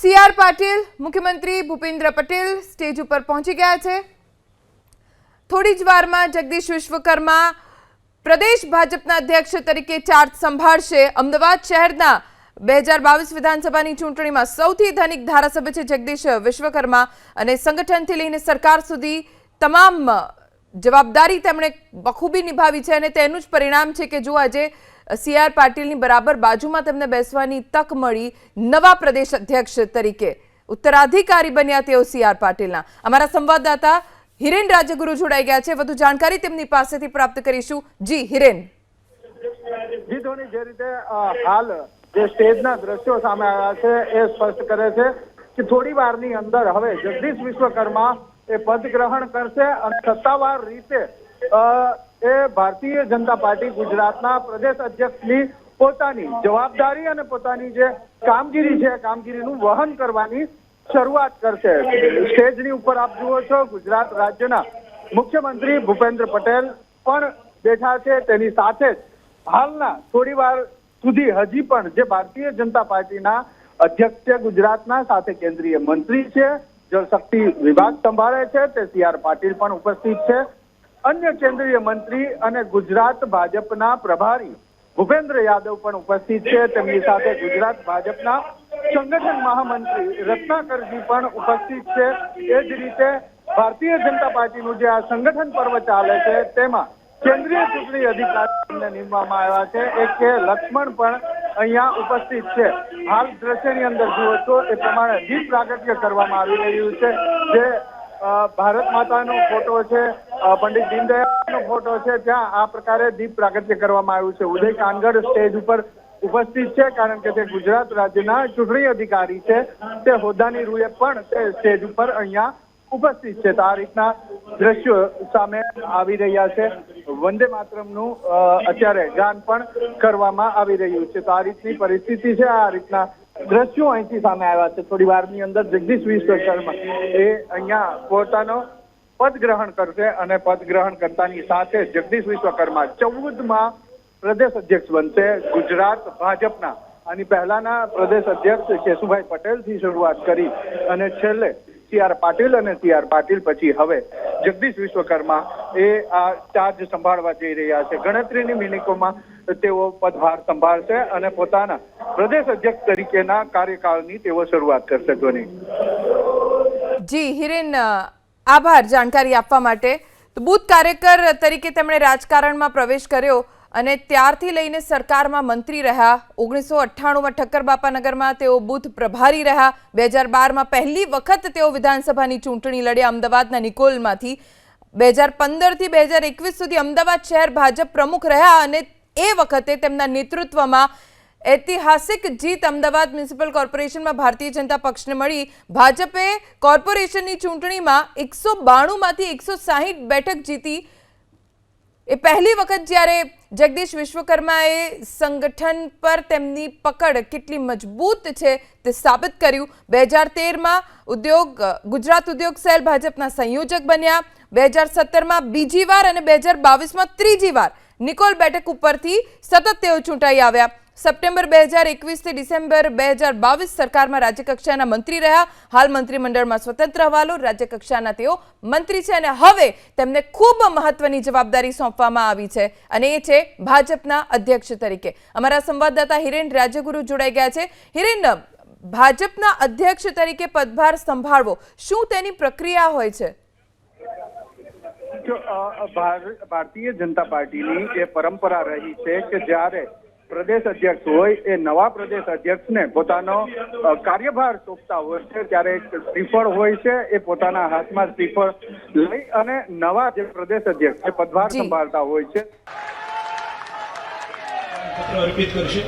C R Patil, મુખ્યમંત્રી Bhupendra Patel stage ઉપર પહોંચી ગયા છે. થોડી જ વારમાં જગદીશ વિશ્વકર્મા પ્રદેશ ભાજપના અધ્યક્ષ તરીકે ચાર્જ સંભાળશે. અમદાવાદ શહેરના બે હજાર બાવીસ વિધાનસભાની ચૂંટણીમાં સૌથી ધનિક ધારાસભ્ય છે જગદીશ વિશ્વકર્મા અને સંગઠનથી લઈને સરકાર સુધી તમામ જવાબદારી તેમણે બખૂબી નિભાવી છે અને તેનું જ પરિણામ છે કે જો આજે સી આર પાટીલની બરાબર બાજુમાં તેમને બેસવાની તક મળી નવા પ્રદેશ અધ્યક્ષ તરીકે. ઉત્તરાધિકારી બન્યા તેઓ સી આર પાટીલના. અમારા સંવાદદાતા હિરેન રાજગુરુ જોડાઈ ગયા છે. વધુ જાણકારી તેમની પાસેથી પ્રાપ્ત કરીશું. જી, હિરેન. જી, ધોની, જે રીતે હાલ જે સ્ટેજના દ્રશ્યો સામે આવ્યા છે, એ સ્પષ્ટ કરે છે કે થોડી વારની અંદર હવે જગદીશ વિશ્વકર્મા એ પદ ગ્રહણ કરશે અને સત્તાવાર રીતે એ ભારતીય જનતા પાર્ટી ગુજરાતના પ્રદેશ અધ્યક્ષની પોતાની જવાબદારી અને પોતાની જે કામગીરી છે, કામગીરીનું વહન કરવાની શરૂઆત કરશે. સ્ટેજની ઉપર આપ જુઓ છો, ગુજરાત રાજ્યના મુખ્યમંત્રી ભૂપેન્દ્ર પટેલ પણ બેઠા છે. તેની સાથે જ હાલના થોડી વાર સુધી હજી પણ જે ભારતીય જનતા પાર્ટીના અધ્યક્ષ છે ગુજરાતના સાથે કેન્દ્રીય મંત્રી છે, જળશક્તિ વિભાગ સંભાળે છે, તે સી આર પાટીલ પણ ઉપસ્થિત છે. અન્ય કેન્દ્રીય મંત્રી અને ગુજરાત ભાજપના પ્રભારી ભૂપેન્દ્ર યાદવ પણ ઉપસ્થિત છે. તેમની સાથે ગુજરાત ભાજપના સંગઠન મહામંત્રી રત્નાકરજી પણ ઉપસ્થિત છે. એ જ રીતે ભારતીય જનતા પાર્ટીનું જે આ સંગઠન પર્વ ચાલે છે, તેમાં કેન્દ્રીય ચૂંટણી અધિકારીને નીમવામાં આવ્યા છે. એક કે લક્ષ્મણ પણ અહીંયા ઉપસ્થિત છે. હાલ દ્રશ્યની અંદર જુઓ છો એ પ્રમાણે દીપ પ્રાગટ્ય કરવામાં આવી રહ્યું છે. જે ભારત માતાનો ફોટો છે. પંડિત દીનદયાળનો ફોટો છે. ત્યાં આ પ્રકારે દીપ પ્રાગટ્ય કરવામાં આવ્યું છે. ઉદય કાનગડ સ્ટેજ ઉપર ઉપસ્થિત છે, કારણ કે તે ગુજરાત રાજ્યના ચૂંટણી અધિકારી છે. તે હોદ્દાની રૂએ પણ તે સ્ટેજ ઉપર અહીંયા ઉપસ્થિત છે. તો આ રીતના દ્રશ્યો સામે આવી રહ્યા છે. વંદે માતરમનું અત્યારે ગાન પણ કરવામાં આવી રહ્યું છે. તો આ રીતની પરિસ્થિતિ છે. આ રીતના દ્રશ્યો અહીંથી સામે આવ્યા છે. થોડી વારની અંદર જગદીશ વિશ્વકર્મા એ અહીંયા પોતાનો પદ ગ્રહણ કરશે અને પદ ગ્રહણ કરતાની સાથે જગદીશ વિશ્વકર્મા ચૌદમાં પ્રદેશ અધ્યક્ષ બનશે ગુજરાત ભાજપના. આની પહેલાના પ્રદેશ અધ્યક્ષ કેશુભાઈ પટેલથી શરૂઆત કરી અને છેલ્લે સી આર પાટીલ અને સી આર પાટીલ પછી હવે જગદીશ વિશ્વકર્મા એ આ ચાર્જ સંભાળવા જઈ રહ્યા છે. ગણતરીની મિનિટોમાં તેઓ પદભાર સંભાળશે અને પોતાના પ્રદેશ અધ્યક્ષ તરીકેના કાર્યકાળની તેઓ શરૂઆત કરશે ધ્વની. જી, હિરેન આભાર જાણકારી આપવા માટે. તો બૂથ કાર્યકર તરીકે તેમણે રાજકારણમાં પ્રવેશ કર્યો અને ત્યારથી લઈને સરકારમાં મંત્રી રહ્યા. ઓગણીસો અઠ્ઠાણુંમાં ઠક્કર બાપાનગરમાં તેઓ બૂથ પ્રભારી રહ્યા. બે હજાર બારમાં પહેલી વખત તેઓ વિધાનસભાની ચૂંટણી લડ્યા અમદાવાદના નિકોલમાંથી. બે હજાર પંદરથી બે હજાર એકવીસ સુધી અમદાવાદ શહેર ભાજપ પ્રમુખ રહ્યા અને એ વખતે તેમના નેતૃત્વમાં ઐતિહાસિક જીત અમદાવાદ મ્યુનિસિપલ કોર્પોરેશનમાં ભારતીય જનતા પક્ષને મળી. ભાજપે કોર્પોરેશનની ચૂંટણીમાં એકસો બાણુંમાંથી એકસો સાહીઠ બેઠક જીતી. એ પહેલી વખત જ્યારે જગદીશ વિશ્વકર્માએ સંગઠન પર તેમની પકડ કેટલી મજબૂત છે તે સાબિત કર્યું. બે હજાર તેરમાં ઉદ્યોગ, ગુજરાત ઉદ્યોગ સેલ ભાજપના સંયોજક બન્યા. બે હજાર સત્તરમાં બીજી વાર અને બે હજાર બાવીસમાં ત્રીજી વાર નિકોલ બેઠક ઉપરથી સતત તેઓ ચૂંટાઈ આવ્યા. સપ્ટેમ્બર બે હજાર એકવીસથી ડિસેમ્બર બે હજાર બાવીસ સરકારમાં રાજ્યકક્ષાના મંત્રી રહ્યા. હાલ મંત્રીમંડળમાં સ્વતંત્ર હવાલો, રાજ્યકક્ષાના તેઓ મંત્રી છે અને હવે તેમને ખૂબ મહત્વની જવાબદારી સોંપવામાં આવી છે અને એ છે ભાજપના અધ્યક્ષ તરીકે. અમારા સંવાદદાતા હિરેન રાજ્યગુરુ જોડાઈ ગયા છે. હિરેન, ભાજપના અધ્યક્ષ તરીકે પદભાર સંભાળવો, શું તેની પ્રક્રિયા હોય છે? ભારતીય જનતા પાર્ટીની જે પરંપરા રહી છે કે જ્યારે પ્રદેશ અધ્યક્ષ હોય એ નવા પ્રદેશ અધ્યક્ષને પોતાનો કાર્યભાર સોંપતા હોય છે. ત્યારે શ્રીફળ હોય છે એ પોતાના હાથમાં શ્રીફળ લઈ અને નવા જે પ્રદેશ અધ્યક્ષ એ પદભાર સંભાળતા હોય છે. અર્પિત કરશે.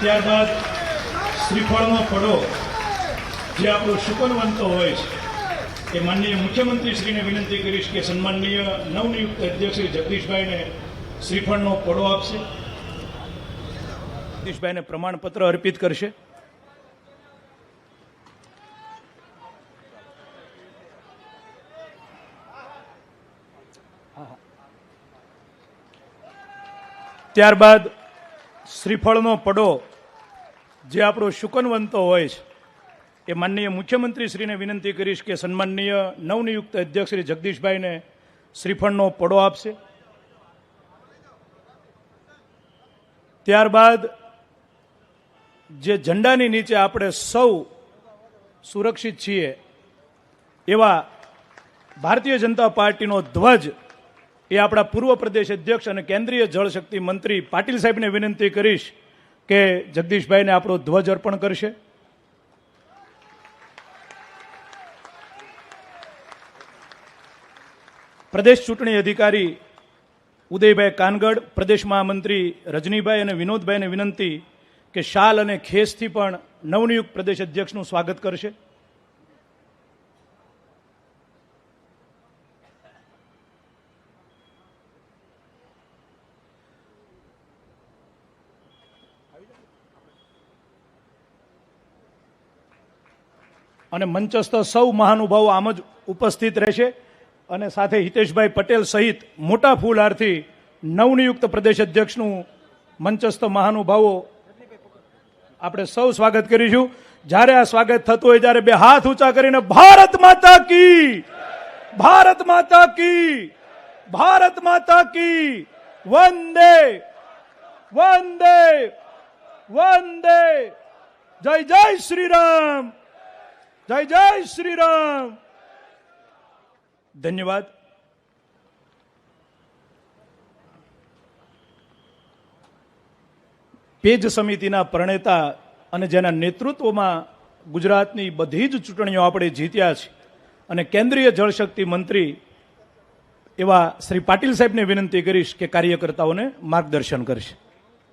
ત્યારબાદ શ્રીફળનો ફળો જે આપણો શુકનવંતો હોય છે, એ માનનીય મુખ્યમંત્રીશ્રીને વિનંતી કરીશ કે સન્માનનીય નવનિયુક્ત અધ્યક્ષ શ્રી જગદીશભાઈને શ્રીફળનો પડો આપશે. જગદીશભાઈને પ્રમાણપત્ર અર્પિત કરશે. ત્યારબાદ શ્રીફળનો પડો જે આપણો શુકનવંતો હોય છે એ માનનીય મુખ્યમંત્રીશ્રીને વિનંતી કરીશ કે સન્માનનીય નવનિયુક્ત અધ્યક્ષ શ્રી જગદીશભાઈને શ્રીફળનો પડો આપશે. ત્યારબાદ જે ઝંડાની નીચે આપણે સૌ સુરક્ષિત છીએ, એવા ભારતીય જનતા પાર્ટીનો ધ્વજ એ આપણા પૂર્વ પ્રદેશ અધ્યક્ષ અને કેન્દ્રીય જળશક્તિ મંત્રી પાટીલ સાહેબને વિનંતી કરીશ કે જગદીશભાઈને આપણો ધ્વજ અર્પણ કરશે. પ્રદેશ ચૂંટણી અધિકારી ઉદયભાઈ કાનગડ, પ્રદેશ મહામંત્રી રજનીભાઈ અને વિનોદભાઈને વિનંતી કે શાલ અને ખેસથી પણ નવનિયુક્ત પ્રદેશ અધ્યક્ષનું સ્વાગત કરશે. અને મંચસ્થ સૌ મહાનુભાવો આમ જ ઉપસ્થિત રહેશે. અને સાથે હિતેશભાઈ પટેલ સહિત મોટા ફૂલહારથી નવનિયુક્ત પ્રદેશ અધ્યક્ષનું મંચસ્થ મહાનુભાવો આપણે સૌ સ્વાગત કરીશું. જ્યારે આ સ્વાગત થતું હોય ત્યારે બે હાથ ઊંચા કરીને ભારત માતા કી! ભારત માતા કી! ભારત માતા કી! વંદે! વંદે! વંદે! જય જય શ્રી રામ! જય જય શ્રી રામ! ધન્યવાદ. પેજ સમિતિના પ્રણેતા અને જેના નેતૃત્વમાં ગુજરાતની બધી જ ચૂંટણીઓ આપણે જીત્યા છે અને કેન્દ્રીય જળશક્તિ મંત્રી એવા શ્રી પાટીલ સાહેબને વિનંતી કરીશ કે કાર્યકર્તાઓને માર્ગદર્શન કરશે.